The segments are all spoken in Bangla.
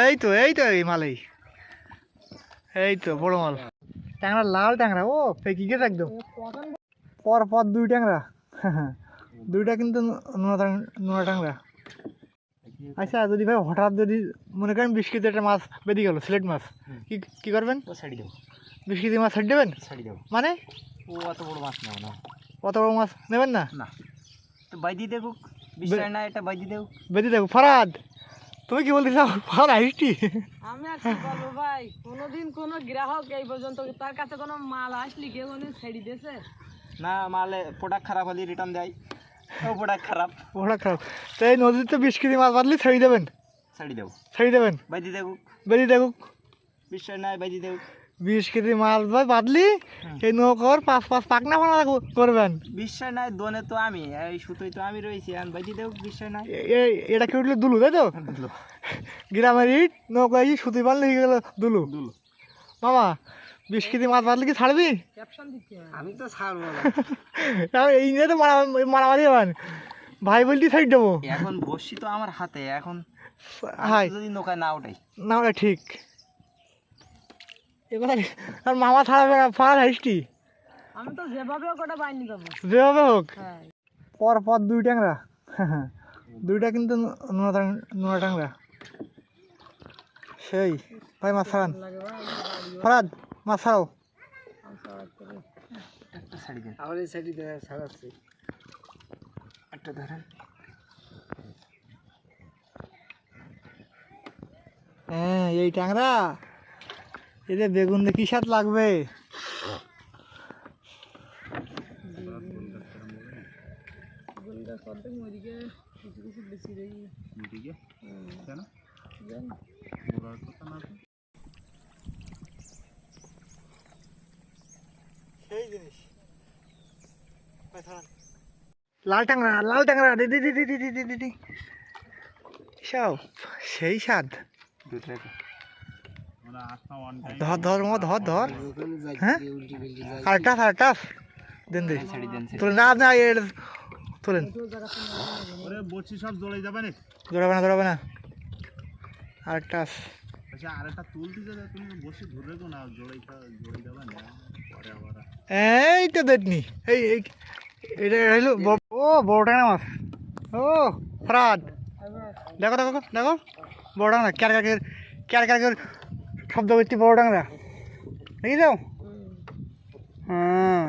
এই তো এই তো এই মালেই। এই তো বড় মাল। ট্যাংরা লাল ট্যাংরা ও ফেকি গেছে একদম। পর পর দুই ট্যাংরা। দুইটা কিন্তু নোনা নোনা ট্যাংরা। আচ্ছা যদি ভাই হঠাৎ যদি মনে করেন বিশ কেজি একটা মাছ বেরিয়ে গেল সিলেট মাছ কি কি করবেন? ছাড়ি দেবো। বিশ কেজি মাছ ছেড়ে দেবেন? ছাড়ি দেবো। মানে? ও অত বড় মাছ নেব না। অত বড় মাছ নেবেন না? না। তো বাইদি দেখুক বিশ্বাস না এটা বাইদি দেবো। বেরিয়ে দেখো ফরাদ। তুমি কি বলতে চাও ভালো আইটি আমি আর কি বলব ভাই? কোনোদিন কোনো গ্রাহক এই পর্যন্ত তার কাছে কোনো মাল আসলি কেউ কোনোদিন ছেড়ে দিয়েছে? না মালে প্রোডাক্ট খারাপ হলে রিটার্ন দেয়। ও প্রোডাক্ট খারাপ। প্রোডাক্ট খারাপ। তো এই নদীতে বিশ কেজি মাল বাঁধলে ছেড়ে দেবেন? ছাড়ি দেবো। ছেড়ে দেবেন? বাইদি দেখুক বাইদি দেখুক বিশ্বাস নাই বাইদি দেখুক বিশ কেজি মাছ ভাই বাদলি এই নৌকর পাঁচ পাঁচ পাকনা ফানা করবেন। বিশ্বাস নাই দোনে তো আমি এই সুতোই তো আমি রয়েছি আর বাইদি দেখুক বিশ্বাস নাই। এটা কি উঠল দুলু তাই তো? গ্রামের ইট নৌকা এই সুতি বানলে হয়ে গেল দুলু। দুলো। মামা বিশ কেজি মাছ বাদলে কি ছাড়বি? ক্যাপশন দিতে হয়। আমি তো ছাড়বো না। এই নিয়ে তো মারা মারামারি হবেন ভাই বলতে সাইড দেবো। এখন বসছি তো আমার হাতে এখন হাই। যদি নৌকায় না ওঠাই না ওটা ঠিক। এবার আর মামা ছাড়াবে না ফার হাইস্টি। আমি তো যেভাবে হোক ওটা বাইনি দেবো যেভাবে হোক। হ্যাঁ। পর পর দুই ট্যাংরা। দুইটা কিন্তু নোনা নোনা ট্যাংরা। সেই ভাই মাছ ছাড়ান ফরাদ মাছ ছাড়াও একটা ছাড়ি দেন আমার এই সাইডে ছাড়াচ্ছি একটা ধরেন। হ্যাঁ এই ট্যাংরা। এদের বেগুন কি স্বাদ লাগবে? সেই লাল ট্যাংরা লাল ট্যাংরা দিদি দিদি দিদি দিদি সব, সেই স্বাদ। ধর ধর মো ধর ধর হ্যাঁ? আরটাস দেন দে। ছাড়ি দেন তোলেন না আপনি এর তোলেন। সব জড়াই যাবে না? দৌড়াবে না দৌড়াবে না। আরটাস আচ্ছা আরেকটা তুলতে যাবে তুমি বসে ধরে রেখো না জড়াই জড়াই যাবে না। পরে আবার এই তো দেখনি। এই এই এটা হইল ও বড় ট্যাংরা মাছ। ও ফরাদ। দেখো দেখো দেখো বড় ট্যাংরা ক্যার ক্যার ক্যার ক্যার ক্যার শব্দ করছি বড় ট্যাংরা দেখিস হ্যাঁ।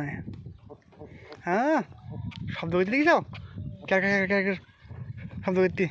হ্যাঁ। শব্দ করতে দেখিস ক্যার ক্যার ক্যার, শব্দ করছি।